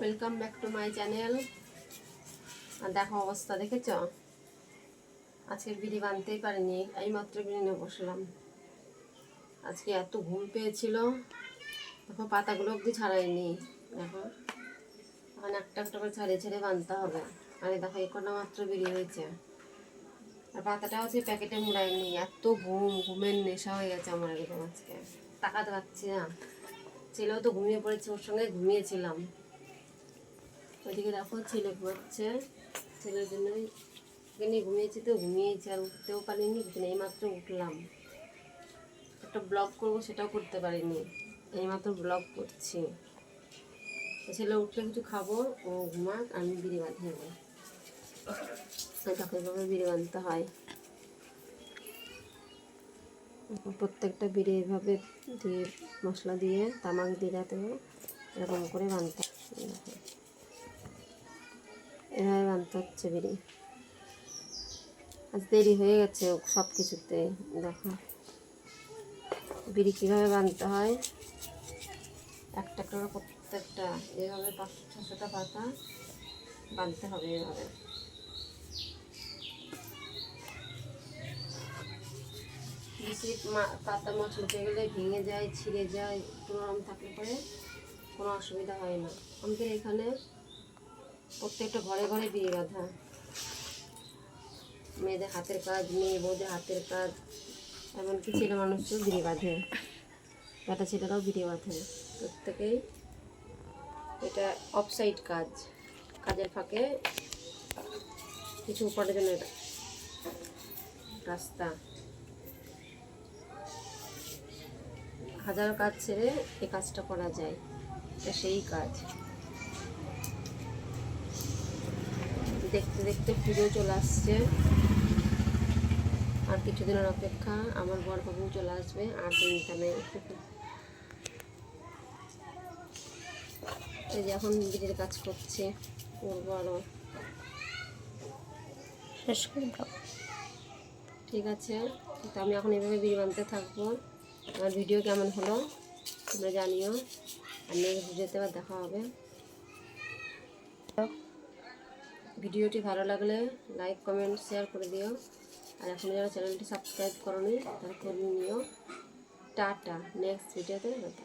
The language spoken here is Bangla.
Welcome back to my channel আর দেখো অবস্থা, দেখেছ? আজকে বিড়ি বানতেই পারিনি এই মাত্র বিড়ি নিয়ে বসলাম। আজকে এত ঘুম পেয়েছিল। দেখো, পাতাগুলো অব্দি ছাড়াইনি। দেখো এখন একটা একটা করে ছাড়িয়ে ছেড়ে বানতে হবে। আর দেখো, এই কটা মাত্র বিড়ি হয়েছে। আর পাতাটা হচ্ছে প্যাকেটে মুড়াইনি। এত ঘুম, ঘুমের নেশা হয়ে গেছে আমার একদম আজকে। তাকাতে পারছি না। ছেলেও তো ঘুমিয়ে পড়েছে, ওর সঙ্গে ঘুমিয়েছিলাম। ওইদিকে দেখো ছেলে ঘুমাচ্ছে ছেলের জন্যই নিয়ে ঘুমিয়েছি তো, ঘুমিয়েছি আর উঠতেও পারিনি উঠতে এই মাত্র উঠলাম। একটা ব্লগ করব, সেটাও করতে পারিনি। এইমাত্র ব্লগ করছি। ছেলে উঠলে কিছু খাব, ও ঘুমাক, আমি বিড়ি বাঁধি নেব। দেখো এভাবে বিড়ি বাঁধতে হয়। প্রত্যেকটা বিড়ি এভাবে দিয়ে মশলা দিয়ে, তামাক দিয়ে যাতে এরকম করে বানতে এভাবে হচ্ছে বিড়ি আজ দেরি হয়ে গেছে সব কিছুতে, দেখো। বিড়ি কীভাবে বানতে হয়? একটা করে প্রত্যেকটা, এভাবে পাঁচশো ছশোটা পাতা বানতে হবে এভাবে। বেশি পাতা মচমচে গেলে ভেঙে যায়, ছিঁড়ে যায় একটু নরম থাকলে পরে কোনো অসুবিধা হয় না। আমাদের এখানে প্রত্যেকটা ঘরে ঘরে বিয়ে বাঁধা মেয়েদের হাতের কাজ, মেয়ে বউদের হাতের কাজ, এমনকি ছেলে মানুষও বিড়ি বাঁধে। বেটা ছেলেরাও বিড়ি বাঁধে। প্রত্যেকেই এটা অফসাইড কাজ। কাজের ফাঁকে কিছু উপার্জনের রাস্তা। হাজারো কাজ ছেড়ে এই কাজটা করা যায়। এটা সেই কাজ। দেখতে দেখতে পুজো চলে আসছে। আর কিছুদিনের অপেক্ষা আমার বর বাবু চলে আসবে আর দিন তাহলে এই যে এখন বিড়ির কাজ করছে করব আরও শেষ ঠিক আছে তো আমি এখন এভাবে বিড়ি বানতে থাকব। আমার ভিডিও কেমন হলো তোমরা জানিও। আর নেক্সট ভিডিওতে আবার দেখা হবে। ভিডিওটি ভালো লাগলে লাইক, কমেন্ট, শেয়ার করে দিও। আর এখন যারা চ্যানেলটি সাবস্ক্রাইব করনি তারা করে নিও। টাটা, নেক্সট ভিডিওতে দেখা